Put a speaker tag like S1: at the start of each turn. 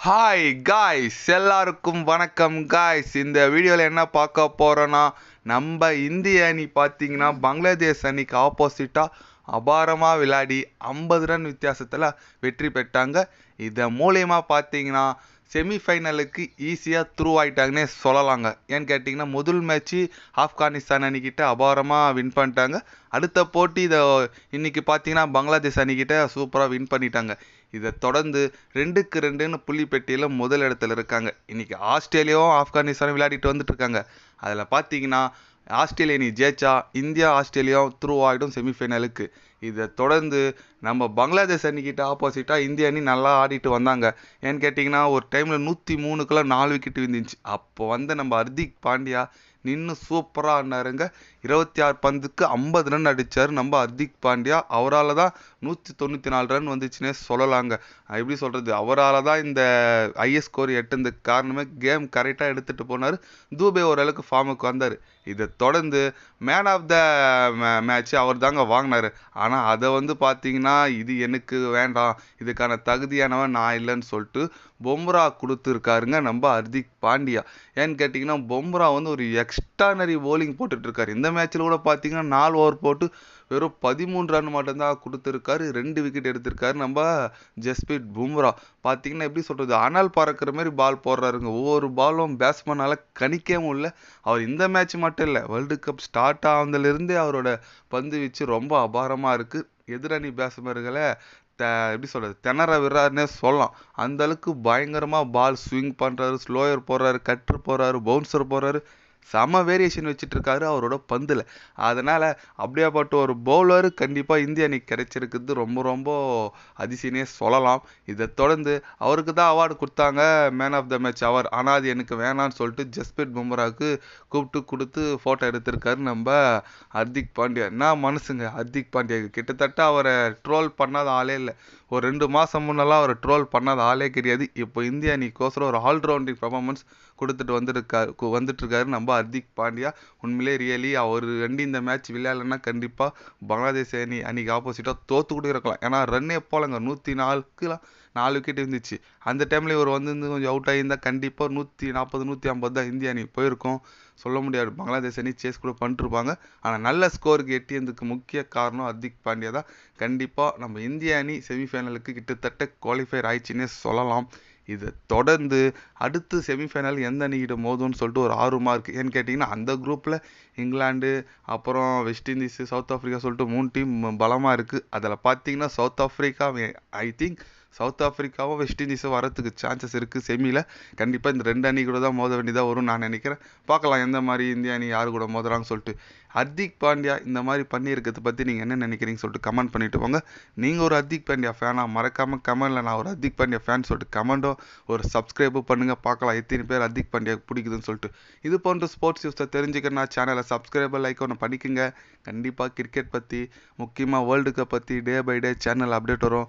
S1: Hi guys எல்லாருக்கும் வணக்கம் guys இந்த வீடியோவில் என்ன பார்க்க போகிறோன்னா நம்ம இந்திய அணி பார்த்தீங்கன்னா பங்களாதேஷ் அணிக்கு ஆப்போசிட்டாக அபாரமாக விளையாடி ஐம்பது ரன் வித்தியாசத்தில் வெற்றி பெற்றாங்க. இதை மூலயமா பார்த்தீங்கன்னா செமிஃபைனலுக்கு ஈஸியாக த்ரூ ஆகிட்டாங்கன்னே சொல்லலாங்க. ஏன்னு கேட்டிங்கன்னா முதல் மேட்ச்சு ஆப்கானிஸ்தான் அணிக்கிட்ட அபாரமாக வின் பண்ணிட்டாங்க. அடுத்த போட்டி இதை இன்றைக்கி பார்த்தீங்கன்னா பங்களாதேஷ் அணிக்கிட்ட சூப்பராக வின் பண்ணிட்டாங்க. இதை தொடர்ந்து ரெண்டுக்கு ரெண்டுன்னு புள்ளி பெட்டியில் முதல் இடத்துல இருக்காங்க. இன்றைக்கி ஆஸ்திரேலியாவும் ஆப்கானிஸ்தானும் விளையாடிட்டு வந்துட்டுருக்காங்க அதில் பார்த்தீங்கன்னா ஆஸ்திரேலியா அணி ஜெயிச்சா இந்தியா ஆஸ்திரேலியா த்ரூ ஆகிடும் செமிஃபைனலுக்கு இதை தொடர்ந்து நம்ம பங்களாதேஷ் அணிக்கிட்ட ஆப்போசிட்டாக இந்திய அணி நல்லா ஆடிட்டு வந்தாங்க. ஏன்னு கேட்டிங்கன்னா ஒரு டைமில் நூற்றி மூணுக்கெல்லாம் நாலு விக்கெட் விழுந்துச்சு அப்போ வந்து நம்ம ஹர்திக் பாண்டியா நின்று சூப்பராக ஆடினாருங்க. இருபத்தி ஆறு பந்துக்கு ஐம்பது ரன் அடித்தார் நம்ம ஹர்திக் பாண்டியா. அவரால் தான் நூற்றி தொண்ணூற்றி நாலு ரன் வந்துச்சுன்னே சொல்லலாங்க. எப்படி சொல்கிறது அவரால் தான் இந்த ஐஎஸ் ஸ்கோர் எட்டுனதுக்கு காரணமே கேம் கரெக்டாக எடுத்துகிட்டு போனார். தூபே ஓரளவுக்கு ஃபார்முக்கு வந்தார். இதை தொடர்ந்து மேன் ஆஃப் த மேட்ச் அவர் தாங்க வாங்கினார். ஆனால் அதை வந்து பார்த்தீங்கன்னா இது எனக்கு வேண்டாம். இதுக்கான தகுதியானவன் நான் இல்லைன்னு சொல்லிட்டு பொம்ரா கொடுத்துருக்காருங்க நம்ம ஹர்திக் பாண்டியா. ஏன்னு கேட்டிங்கன்னா பொம்ரா வந்து ஒரு எக்ஸ்ட்ரானரி போலிங் போட்டுட்ருக்காரு. இந்த மேட்ச்சில் கூட பார்த்தீங்கன்னா நாலு ஓவர் போட்டு வெறும் பதிமூணு ரன் மட்டும்தான் கொடுத்துருக்காரு. ரெண்டு விக்கெட் எடுத்திருக்காரு. நம்ம ஜஸ்பீத் பும்ரா. பார்த்தீங்கன்னா எப்படி சொல்கிறது அனல் பறக்கிற மாதிரி பால் போடுறாருங்க. ஒவ்வொரு பாலும் பேட்ஸ்மேனால் கணிக்கவே இல்லை. அவர் இந்த மேட்ச் மட்டும் இல்லை வேர்ல்டு கப் ஸ்டார்ட் ஆனதுலேருந்தே அவரோட பந்து வீச்சு ரொம்ப அபாரமாக இருக்குது எதிரணி பேட்ஸ்மேன்களை த எப்படி சொல்கிறது திணற விடுறாருன்னே சொல்லலாம். அந்தளவுக்கு பயங்கரமாக பால் ஸ்விங் பண்ணுறாரு ஸ்லோயர் போடுறாரு கட்ரு போடுறாரு பவுன்சர் போடுறாரு. செம வேரியேஷன் வச்சுட்டு இருக்காரு அவரோட பந்தில். அதனால் அப்படியாப்பட்ட ஒரு பவுலர் கண்டிப்பாக இந்திய அணிக்கு கிடைச்சிருக்குது. ரொம்ப ரொம்ப அதிசயனே சொல்லலாம். இதை தொடர்ந்து அவருக்கு தான் அவார்டு கொடுத்தாங்க மேன் ஆஃப் த மேட்ச் அவர் ஆனால் அது எனக்கு வேணான்னு சொல்லிட்டு ஜஸ்பிரீத் பும்ராவுக்கு கூப்பிட்டு கொடுத்து ஃபோட்டோ எடுத்திருக்காரு நம்ம ஹர்திக் பாண்டியா. என்ன மனசுங்க ஹர்திக் பாண்டியா. கிட்டத்தட்ட அவரை ட்ரோல் பண்ணாத ஆளே இல்லை. ஒரு ரெண்டு மாதம் முன்னெல்லாம் அவர் ட்ரோல் பண்ணாத ஆளே கிடையாது. இப்போ இந்திய அணிக்கோசரம் ஒரு ஆல்ரவுண்டிங் பர்ஃபார்மன்ஸ் கொடுத்துட்டு வந்துருக்காரு வந்துட்டு இருக்காரு நம்ம ஹர்திக் பாண்டியா. உண்மையிலே ரியலி அவர் ரெண்டு இந்த மேட்ச் விளையாடலன்னா கண்டிப்பாக பங்களாதேஷ் அணி அணிக்கு ஆப்போசிட்டாக தோற்று கூட இருக்கலாம். ஏன்னா ரன்னே போலங்க. நூற்றி நாலுக்குலாம் நாலு விக்கெட் இருந்துச்சு. அந்த டைமில் இவர் வந்து கொஞ்சம் அவுட் ஆகியிருந்தால் கண்டிப்பாக நூற்றி நாற்பது நூற்றி ஐம்பது தான் இந்திய அணி போயிருக்கோம். சொல்ல முடியாது. பங்களாதேஷ் அணி சேஸ் கூட பண்ணிட்டுருப்பாங்க ஆனால் நல்ல ஸ்கோருக்கு எட்டியதுக்கு முக்கிய காரணம் ஹர்திக் பாண்டியா தான். கண்டிப்பாக நம்ம இந்திய அணி செமிஃபைனலுக்கு கிட்டத்தட்ட குவாலிஃபை ஆயிடுச்சுன்னே சொல்லலாம். இதை தொடர்ந்து அடுத்து செமிஃபைனல் எந்த அணிகிட்ட மோதும்னு சொல்லிட்டு ஒரு ஆர்வமாக இருக்குது ஏன்னு கேட்டிங்கன்னா அந்த குரூப்பில் இங்கிலாந்து அப்புறம் வெஸ்ட் இண்டீஸு சவுத் ஆஃப்ரிக்கா சொல்லிட்டு மூணு டீம் பலமாக இருக்குது அதில் பார்த்தீங்கன்னா South Africa I think South ஆஃப்ரிக்காவும் West இண்டீஸும் வரத்துக்கு சான்சஸ் இருக்குது செமியில் கண்டிப்பாக இந்த ரெண்டு அணி கூட தான் மோத வேண்டியதாக வரும் நான் நினைக்கிறேன். பார்க்கலாம் எந்த மாதிரி இந்திய அணி யார் கூட மோதுறாங்கன்னு சொல்லிட்டு. ஹர்திக் பாண்டியா இந்த மாதிரி பண்ணியிருக்கிறத பற்றி நீங்கள் என்ன நினைக்கிறீங்கன்னு சொல்லிட்டு கமெண்ட் பண்ணிட்டு போங்க. நீங்கள் ஒரு ஹர்திக் பாண்டியா ஃபேனாக மறக்காமல் கமெண்டில் நான் ஒரு ஹர்திக் பாண்டியா ஃபேன் சொல்லிட்டு கமெண்டோ ஒரு சப்ஸ்கிரைபும் பண்ணுங்கள் பார்க்கலாம் எத்தனை பேர் ஹர்திக் பாண்டியா பிடிக்குதுன்னு சொல்லிட்டு. இது போன்ற ஸ்போர்ட்ஸ் நியூஸை தெரிஞ்சுக்கணும்னா சேனலை சப்ஸ்கிரைபர் லைக் ஒன்று பண்ணிக்கோங்க. கண்டிப்பாக கிரிக்கெட் பற்றி முக்கியமாக வேர்ல்டு கப் பற்றி day by day channel update வரும்.